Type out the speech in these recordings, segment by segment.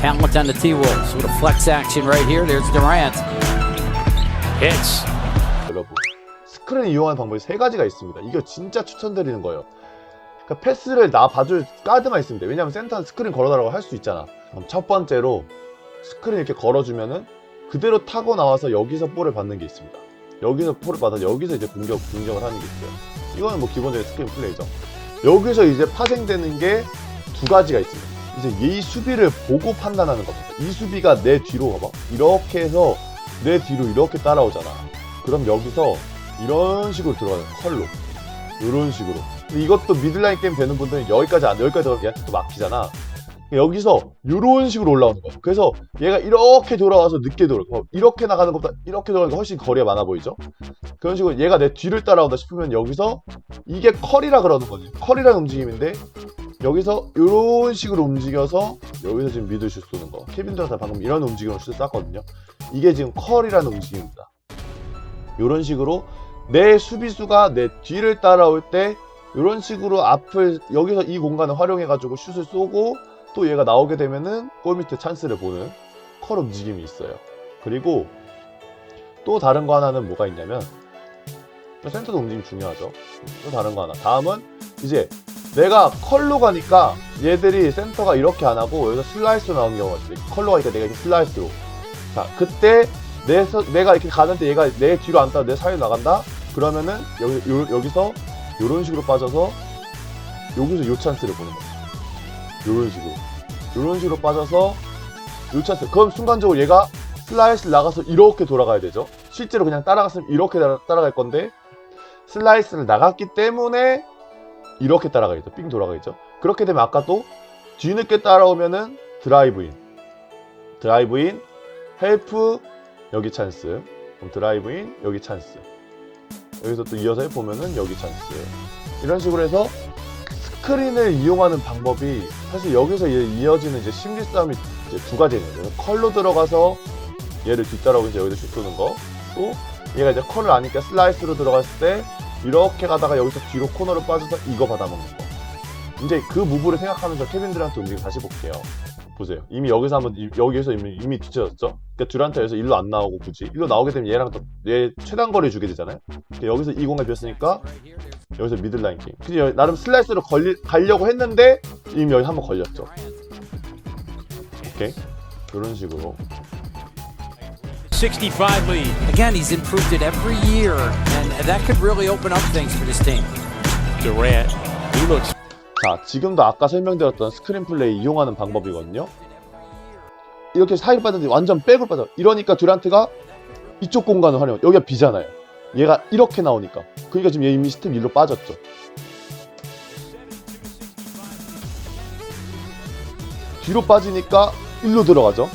talent on the T-Wolves with a flex action right here. There's Durant. Hits. 여러분 스크린 이용하는 방법이 세 가지가 있습니다. 이거 진짜 추천드리는 거예요. 그러니까 패스를 나 봐줄 가드만 있으면 돼. 왜냐면 센터는 스크린 걸어달라고 할 수 있잖아. 그럼 첫 번째로 스크린 이렇게 걸어주면은 그대로 타고 나와서 여기서 볼을 받는 게 있습니다. 여기서 볼을 받아서 여기서 이제 공격 공격을 하는 게 있어요. 이거는 뭐 기본적인 스크린 플레이죠. 여기서 이제 파생되는 게 두 가지가 있습니다. 이제 이 수비를 보고 판단하는 겁니다. 이 수비가 내 뒤로 가봐. 이렇게 해서 내 뒤로 이렇게 따라오잖아. 그럼 여기서 이런 식으로 들어가요. 컬로. 이런 식으로. 이것도 미들라인 게임 되는 분들은 여기까지 안, 여기까지 얘한테 또 막히잖아. 여기서 이런 식으로 올라오는 거야. 그래서 얘가 이렇게 돌아와서 늦게 돌아. 어, 이렇게 나가는 것보다 이렇게 돌아가니까 훨씬 거리가 많아 보이죠? 그런 식으로 얘가 내 뒤를 따라온다 싶으면 여기서 이게 컬이라 그러는 거지. 컬이라는 움직임인데 여기서 이런 식으로 움직여서 여기서 지금 미들슛 쏘는 거. 케빈 드라타 방금 이런 움직임으로 슛 쐈거든요. 이게 지금 컬이라는 움직임입니다. 이런 식으로 내 수비수가 내 뒤를 따라올 때 이런 식으로 앞을 여기서 이 공간을 활용해 가지고 슛을 쏘고 또 얘가 나오게 되면은 골 밑에 찬스를 보는 컬 움직임이 있어요. 그리고 또 다른 거 하나는 뭐가 있냐면 센터도 움직임 중요하죠. 또 다른 거 하나. 다음은 이제 내가 컬로 가니까 얘들이 센터가 이렇게 안 하고 여기서 슬라이스로 나오는 경우가 있어. 컬로 가니까 내가 이렇게 슬라이스로. 자, 그때 내, 서- 내가 이렇게 가는데 얘가 내 뒤로 안 따라 내 사이로 나간다? 그러면은 여기, 요, 여기서 요런 식으로 빠져서 여기서 요 찬스를 보는 거죠. 요런 식으로. 요런 식으로 빠져서 요 찬스. 그럼 순간적으로 얘가 슬라이스 나가서 이렇게 돌아가야 되죠. 실제로 그냥 따라갔으면 이렇게 따라, 따라갈 건데 슬라이스를 나갔기 때문에 이렇게 따라가겠죠. 삥 돌아가겠죠. 그렇게 되면 아까 또 뒤늦게 따라오면은 드라이브인. 드라이브인, 헬프, 여기 찬스. 그럼 드라이브인, 여기 찬스. 여기서 또 이어서 해보면은 여기 찬스. 이런 식으로 해서 스크린을 이용하는 방법이 사실 여기서 이어지는 이제 심리 싸움이 이제 두 가지 있는데요. 컬로 들어가서 얘를 뒤따라오고 이제 여기서 슛 쏘는 거. 또 얘가 이제 컬을 아니까 슬라이스로 들어갔을 때 이렇게 가다가 여기서 뒤로 코너로 빠져서 이거 받아먹는 거. 이제 그 무브를 생각하면서 케빈 드란트 움직임 다시 볼게요. 보세요. 이미 여기서 한번 이- 여기에서 이미, 이미 뒤쳐졌죠. 그러니까 듀란트 여기서 일로 안 나오고 굳이 일로 나오게 되면 얘랑 또얘 최단 거리 주게 되잖아요. 근데 여기서 이 공간 비었으니까 여기서 미들라인 게임. 근데 여- 나름 슬라이스로 걸리, 가려고 했는데 이미 여기 한번 걸렸죠. 오케이. 이런 식으로 65 lead. Again, he's improved it every year, and that could really open up things for this team. Durant. He looks 자, 지금도 아까 설명드렸던 스크린 플레이 이용하는 방법이거든요. 이렇게 사이로 빠졌는데 완전 백으로 빠져. 이러니까 듀란트가 이쪽 공간을 활용. 여기가 비잖아요. 얘가 이렇게 나오니까. 그러니까 지금 얘 이미 스텝 1로 빠졌죠. 뒤로 빠지니까 1로 들어가죠.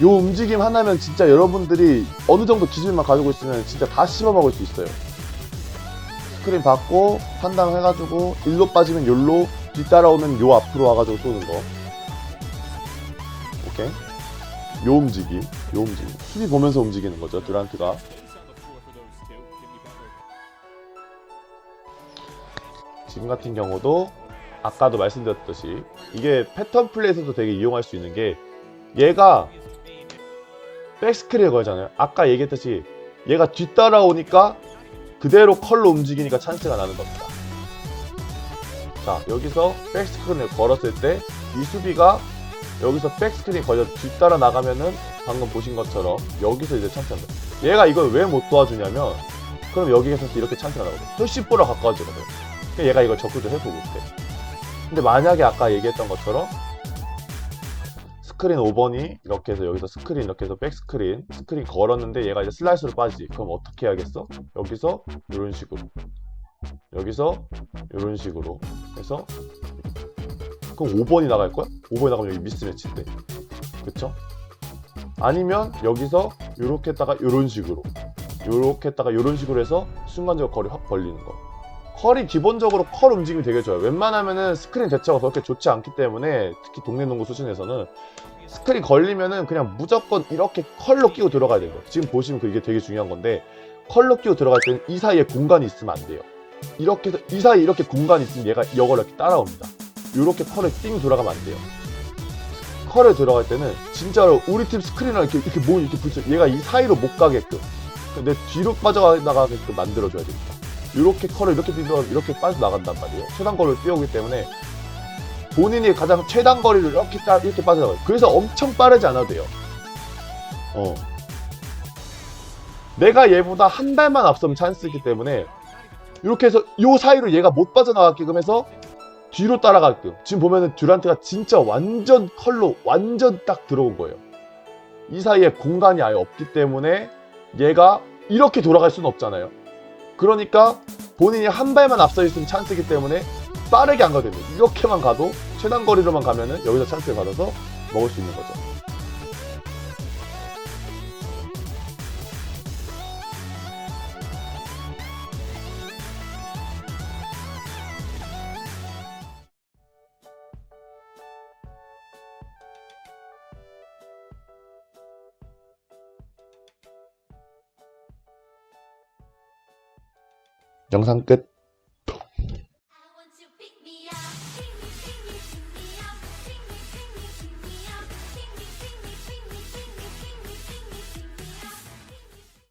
요 움직임 하나면 진짜 여러분들이 어느 정도 기술만 가지고 있으면 진짜 다 씹어먹을 수 있어요. 스크린 받고 판단 해가지고 일로 빠지면 요로 뒤따라오면 요 앞으로 와가지고 쏘는 거. 오케이? 요 움직임 요 움직임. 수비 보면서 움직이는 거죠 듀란트가. 지금 같은 경우도 아까도 말씀드렸듯이 이게 패턴 플레이에서도 되게 이용할 수 있는 게 얘가 백스크린을 걸잖아요 아까 얘기했듯이 얘가 뒤따라오니까 그대로 컬로 움직이니까 찬스가 나는 겁니다. 자, 여기서 백스크린을 걸었을 때 이 수비가 여기서 백스크린이 걸려 뒤따라 나가면은 방금 보신 것처럼 여기서 이제 찬스가 납니다. 얘가 이걸 왜 못 도와주냐면 그럼 여기에서 이렇게 찬스가 나거든. 훨씬 보러 가까워지거든. 그러니까 얘가 이걸 적극도 해소 못해. 근데 만약에 아까 얘기했던 것처럼 스크린 5번이 이렇게 해서 여기서 스크린 이렇게 해서 백스크린. 스크린 걸었는데 얘가 이제 슬라이스로 빠지지. 그럼 어떻게 해야겠어? 여기서 이런 식으로. 여기서 이런 식으로 해서 그럼 5번이 나갈 거야? 5번이 나가면 여기 미스매치인데. 그쵸? 아니면 여기서 이렇게 했다가 이런 식으로. 이렇게 했다가 이런 식으로 해서 순간적으로 거리 확 벌리는 거 컬이 기본적으로 컬 움직임이 되게 좋아요 웬만하면은 스크린 대처가 그렇게 좋지 않기 때문에 특히 동네 농구 수준에서는 스크린 걸리면은 그냥 무조건 이렇게 컬로 끼고 들어가야 돼요. 지금 보시면 그게 되게 중요한 건데 컬로 끼고 들어갈 때는 이 사이에 공간이 있으면 안 돼요. 이렇게 해서 이 사이에 이렇게 공간이 있으면 얘가 이걸 이렇게 따라옵니다. 이렇게 컬을 띵 돌아가면 안 돼요. 컬에 들어갈 때는 진짜로 우리 팀 스크린을 이렇게 이렇게 뭐 이렇게 붙여 얘가 이 사이로 못 가게끔 내 뒤로 빠져나가게끔 만들어줘야 됩니다. 이렇게 컬을 이렇게 뛰면 이렇게 빠져나간단 말이에요. 최단 거리를 뛰어오기 때문에 본인이 가장 최단 거리를 이렇게 따, 이렇게 빠져나가요. 그래서 엄청 빠르지 않아도 돼요. 어. 내가 얘보다 한 발만 앞서면 찬스이기 때문에 이렇게 해서 요 사이로 얘가 못 빠져나가게끔 해서 뒤로 따라가게끔 지금 보면은 듀란트가 진짜 완전 컬로 완전 딱 들어온 거예요 이 사이에 공간이 아예 없기 때문에 얘가 이렇게 돌아갈 수는 없잖아요 그러니까 본인이 한 발만 앞서 있으면 찬스이기 때문에 빠르게 안 가도 됩니다. 이렇게만 가도 최단 거리로만 가면은 여기서 찬스를 받아서 먹을 수 있는 거죠 영상 끝